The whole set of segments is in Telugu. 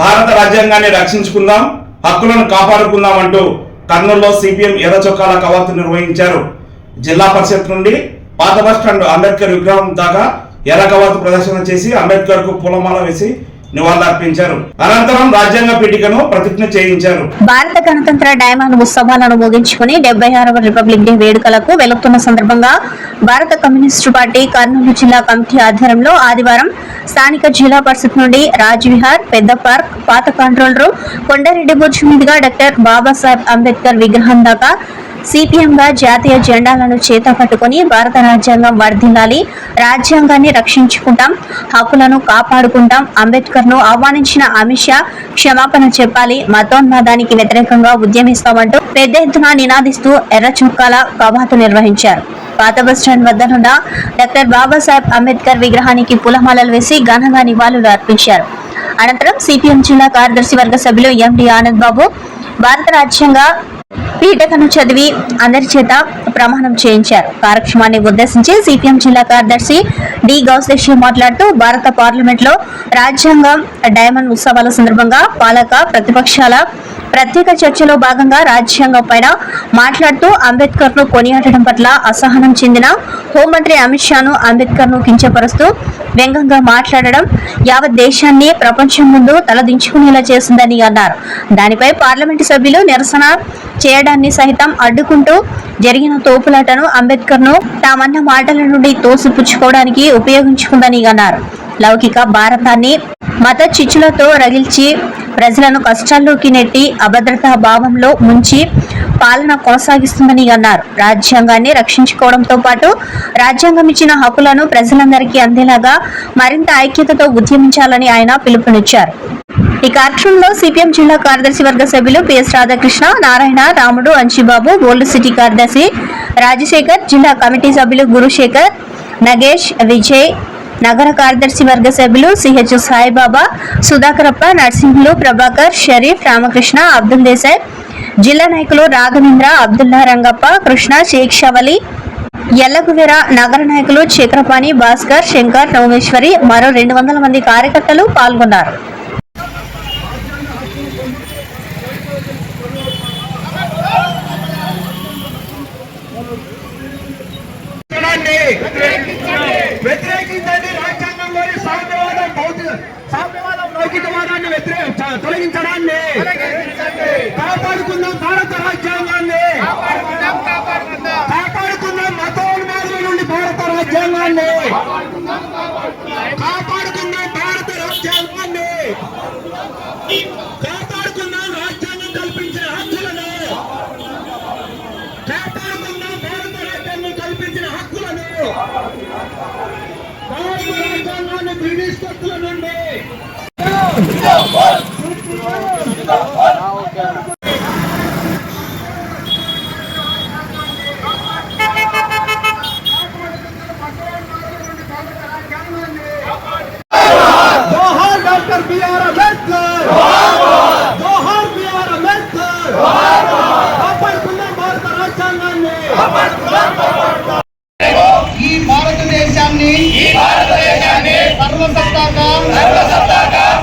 భారత రాజ్యాంగాన్ని రక్షించుకుందాం హక్కులను కాపాడుకుందాం అంటూ కర్నూలులో సిపిఎం ఎర్ర చొక్కాల కవాతు నిర్వహించారు. జిల్లా పరిషత్ నుండి పాత బస్ స్టాండ్ అంబేద్కర్ విగ్రహం దాకా ఎర్ర కవాతు ప్రదర్శన చేసి అంబేద్కర్కు పూలమాల వేసి నివాళులర్పించారు. అనంతరం రాజ్యాంగ పీఠికను ప్రతిజ్ఞ చేయించారు. భారత గణతంత్ర డైమండ్ ఉత్సవాలను ముగించుకుని డెబ్బై ఆరవ రిపబ్లిక్ డే వేడుకలకు వెళుతున్న సందర్భంగా భారత కమ్యూనిస్టు పార్టీ కర్నూలు జిల్లా కమిటీ ఆధ్వర్యంలో ఆదివారం స్థానిక జిల్లా పరిషత్ నుండి రాజ్విహార్ పెద్ద పార్క్ పాత కంట్రోల్ రూమ్ కొండారెడ్డి బుర్జ్ మీదుగా డాక్టర్ బాబాసాహెబ్ అంబేద్కర్ విగ్రహం దాకా సిపిఎంగా జాతీయ జెండాలను చేత పట్టుకుని భారత రాజ్యాంగం వర్ధిల్లాలి. రాజ్యాంగాన్ని రక్షించుకుంటాం. హక్కులను కాపాడుకుంటాం. అంబేద్కర్ను ఆహ్వానించిన అమిత్ షా క్షమాపణ చెప్పాలి. మతోన్మాదానికి వ్యతిరేకంగా ఉద్యమిస్తామంటూ పెద్ద ఎత్తున నినాదిస్తూ ఎర్ర చొక్కాల కవాతు నిర్వహించారు. పాత బస్టాండ్ వద్ద నుండి డాక్టర్ బాబాసాహెబ్ అంబేద్కర్ విగ్రహానికి పూలమాలలు వేసి ఘనంగా నివాళులు అర్పించారు. అనంతరం సిపిఎం జిల్లా కార్యదర్శి వర్గ సభ్యులు ఎండి ఆనంద్ బాబు భారత రాజ్యాంగ పీఠకను చదివి అందరి చేత ప్రమాణం చేయించారు. కార్యక్రమాన్ని ఉద్దేశించి సిపిఎం జిల్లా కార్యదర్శి డి గౌసేషి మాట్లాడుతూ భారత పార్లమెంట్లో రాజ్యాంగం డైమండ్ ఉత్సవాల సందర్భంగా పాలక ప్రతిపక్షాల ప్రత్యేక చర్చలో భాగంగా రాజ్యాంగం పైన మాట్లాడుతూ అంబేద్కర్ను కొనియాడటం పట్ల అసహనం చెందిన హోంమంత్రి అమిత్ షాను అంబేద్కర్ను కించపరుస్తూ వ్యంగంగా మాట్లాడడం యావత్ దేశాన్ని ప్రపంచం ముందు తలదించుకునేలా చేసిందని అన్నారు. దానిపై పార్లమెంటు సభ్యులు నిరసన చేయడాన్ని సహితం అడ్డుకుంటూ జరిగిన తోపులాటను అంబేద్కర్ను తామన్న మాటల నుండి తోసిపుచ్చుకోవడానికి ఉపయోగించుకుందని అన్నారు. లౌకిక భారతాన్ని మత చిచ్చులతో రగిల్చి ప్రజలను కష్టాల్లోకి నెట్టి అభద్రతా భావంలో ముంచి పాలన కొనసాగిస్తుందని అన్నారు. రాజ్యాంగాన్ని రక్షించుకోవడంతో పాటు రాజ్యాంగం ఇచ్చిన హక్కులను ప్రజలందరికీ అందేలాగా మరింత ఐక్యతతో ఉద్యమించాలని ఆయన పిలుపునిచ్చారు. ఈ కార్యక్రమంలో సిపిఎం జిల్లా కార్యదర్శి వర్గ సభ్యులు పిఎస్ రాధాకృష్ణ నారాయణ రాముడు అంశిబాబు గోల్డ్ సిటీ కార్యదర్శి రాజశేఖర్ జిల్లా కమిటీ సభ్యులు గురుశేఖర్ నగేష్ విజయ్ నగర కార్యదర్శి వర్గ సభ్యులు సిహెచ్ సాయిబాబా సుధాకరప్ప నర్సింహులు ప్రభాకర్ షరీఫ్ రామకృష్ణ అబ్దుల్ దేశాయ్ జిల్లా నాయకులు రాఘవేంద్ర అబ్దుల్లా రంగప్ప కృష్ణ షేక్ షవలి ఎల్లగువెర నగర నాయకులు చక్రపాణి భాస్కర్ శంకర్ నోమేశ్వరి మరో రెండు వందల మంది కార్యకర్తలు పాల్గొన్నారు. తొలగించడాన్ని. కాపాడుకుందాం భారత రాజ్యాంగాన్ని. కాపాడుకుందాం మతోన్మాదుల నుండి భారత రాజ్యాంగాన్ని. కాపాడుకుందాం భారత రాజ్యాంగాన్ని. కాపాడుకుందాం రాజ్యాంగం కల్పించిన హక్కులను. కాపాడుకుందాం భారత రాజ్యాంగం కల్పించిన హక్కులను. భారత రాజ్యాంగాన్ని బ్రిటిష్ నుండి జోహార్ డాక్టర్ బిఆర్ అంబేద్కర్ జోహార్ బిఆర్ అంబేద్కర్ కాపాడుకుందాం భారత రాజ్యాంగాన్ని ఈ భారతదేశాన్ని సర్వసత్తాక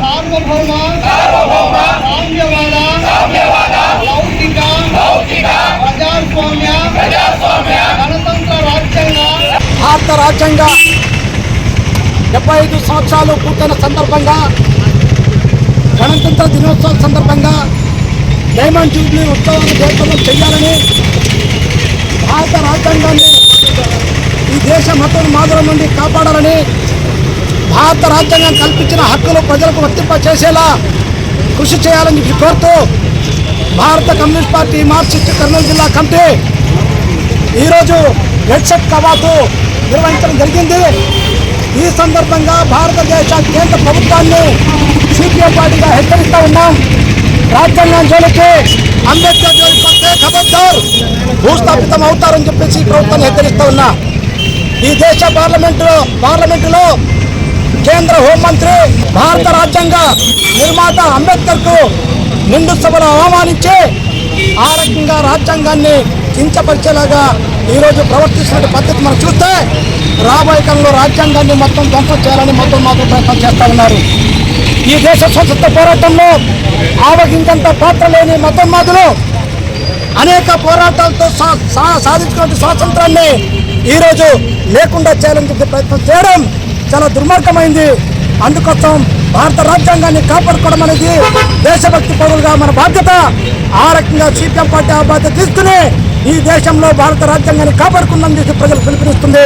సార్వభౌమ సామ్యవాద లౌకిక ప్రజాస్వామ్య గణతంత్ర రాజ్యాంగ భారత రాజ్యాంగ డెబ్బై ఐదు సంవత్సరాలు పూర్తయిన సందర్భంగా గణతంత్ర దినోత్సవం సందర్భంగా డైమండ్ జూబ్లీ ఉత్సవాన్ని జయప్రదం చేయాలని భారత రాజ్యాంగాన్ని ఈ దేశ మతం మాదల నుండి కాపాడాలని భారత రాజ్యాంగం కల్పించిన హక్కులు ప్రజలకు వర్తింపచేసేలా కృషి చేయాలని చెప్పి కోరుతూ భారత కమ్యూనిస్ట్ పార్టీ మార్క్సిస్ట్ కర్నూలు జిల్లా కమిటీ ఈరోజు హెడ్సెట్ కవాతు నిర్వహించడం జరిగింది. ఈ సందర్భంగా భారతదేశ కేంద్ర ప్రభుత్వాన్ని సిపిఎం పార్టీగా హెచ్చరిస్తూ ఉన్నాం. రాజ్యాంగం జోలికి అంబేద్కర్ జోలికి వస్తే ఖబర్దార్. భూస్థాపితం అవుతారని చెప్పేసి ఈ ప్రభుత్వాన్ని హెచ్చరిస్తూ ఉన్నా. ఈ దేశ పార్లమెంటులో పార్లమెంటులో కేంద్ర హోంమంత్రి భారత రాజ్యాంగ నిర్మాత అంబేద్కర్కు నిండు సభలో అవమానించి ఆ రకంగా రాజ్యాంగాన్ని కించపరిచేలాగా ఈరోజు ప్రవర్తిస్తున్న పద్ధతి మనం చూస్తే రాబోయే కాలంలో రాజ్యాంగాన్ని మొత్తం ధ్వంసం చేయాలని మొత్తం మాకు ప్రయత్నం చేస్తా ఉన్నారు. ఈ దేశ స్వతంత్ర పోరాటంలో ఆవగించంత పాత్ర లేని మతోన్మాదులు అనేక పోరాటాలతో సా- సా- సాధించుకున్న స్వాతంత్రాన్ని ఈరోజు లేకుండా చేయాలని చెప్పి ప్రయత్నం చేయడం చాలా దుర్మార్గమైంది. అందుకోసం భారత రాజ్యాంగాన్ని కాపాడుకోవడం అనేది దేశభక్తి పౌరులుగా మన బాధ్యత. ఆ రకంగా సిపిఎం పార్టీ ఆ బాధ్యత తీసుకుని ఈ దేశంలో భారత రాజ్యాంగాన్ని కాపాడుకుందని చెప్పి ప్రజలు పిలుపునిస్తుంది.